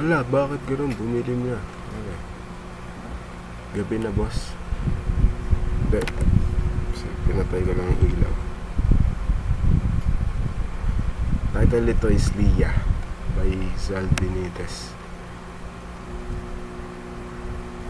Hala, bakit ganun? Bumilim na. Okay. Gabi na, boss. Hindi. Kasi pinatay ko lang yung ilaw. Title nito is Lia by Zal Benitez.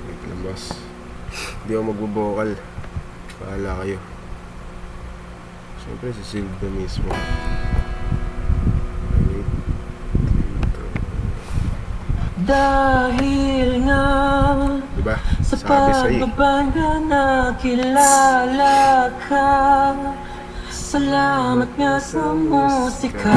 Wait lang, boss. Hindi ako magbo-vocal. Bahala kayo. Siyempre, si Silvia mismo. Wait. Dito. Dahil nga Diba? sa Sabi sa'yo. pagbabanga nakilala ka Salamat nga sa musika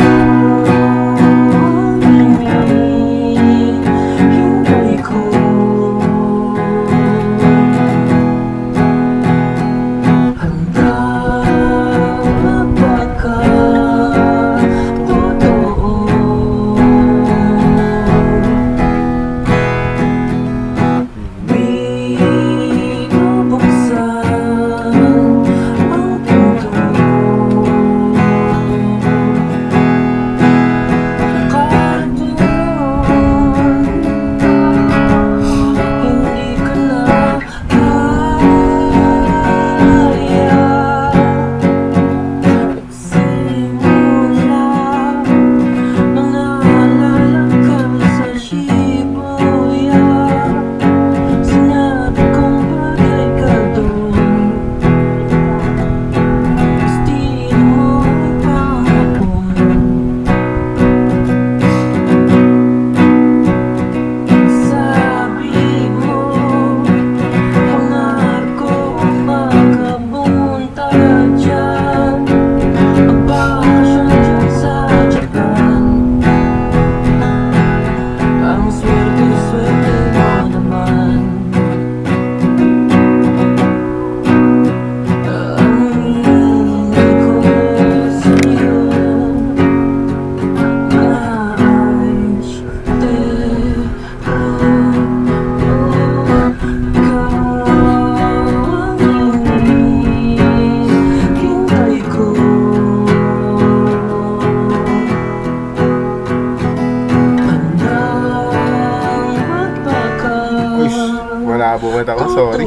Sorry.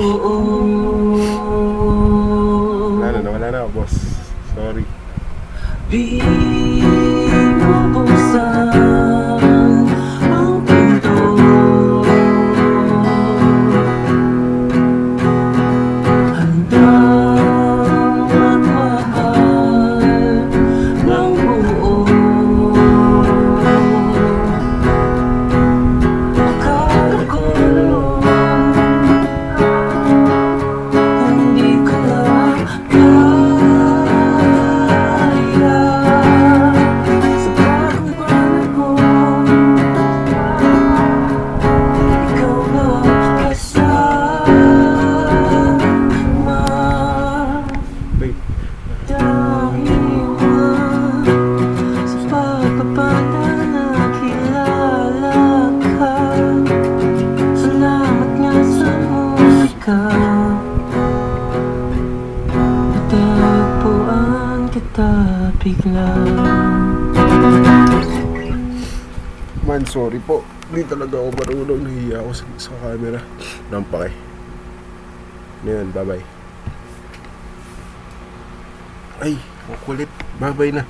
Wala na, nawala na boss. Sorry. Binubuksan kita bigla Man, sorry po. Hindi talaga ako marunong. Nahiya ako sa, sa camera. Nampake. Ano bye-bye. Ay, ang kulit. Bye-bye na.